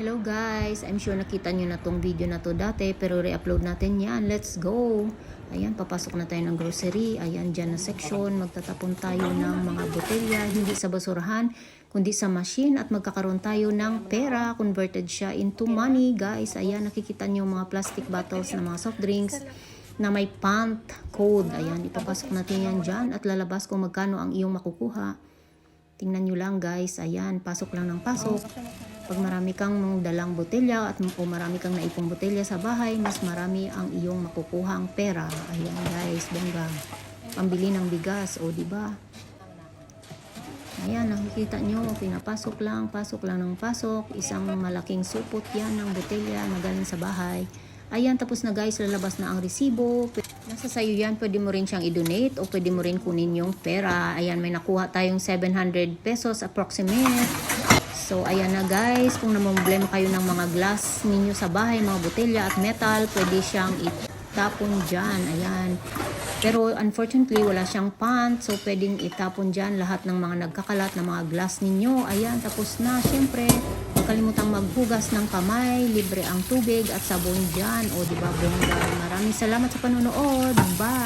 Hello guys, I'm sure nakita nyo na tong video na to dati pero re-upload natin yan. Let's go! Ayan, papasok na tayo ng grocery. Ayan, dyan na section. Magtatapon tayo ng mga botelya, hindi sa basurahan, kundi sa machine at magkakaroon tayo ng pera. Converted siya into money, guys. Ayan, nakikita nyo mga plastic bottles na mga soft drinks na may pant code. Ayan, ipapasok natin yan dyan at lalabas kung magkano ang iyong makukuha. Tingnan nyo lang guys, ayan, pasok lang ng pasok. Pag marami kang dalang botelya at kung marami kang naipong botelya sa bahay, mas marami ang iyong makukuhang pera. Ayan guys, bongga. Pambili ng bigas, o di ba? Ayan, nakikita nyo, pinapasok lang, pasok lang ng pasok. Isang malaking supot yan ng botelya na galing sa bahay. Ayan, tapos na guys, lalabas na ang resibo. Nasa sayo yan, pwede mo rin siyang i-donate o pwede mo rin kunin yung pera. Ayan, may nakuha tayong 700 pesos approximate. So, ayan na guys, kung namumblema kayo ng mga glass ninyo sa bahay, mga botelya at metal, pwede siyang itapon dyan. Ayan. Pero unfortunately, wala siyang pant. So, pwedeng itapon dyan lahat ng mga nagkakalat na mga glass ninyo. Ayan, tapos na. Siyempre, huwag kalimutang maghugas ng kamay. Libre ang tubig at sabon dyan. O, di ba, bongga. Maraming salamat sa panonood. Bye!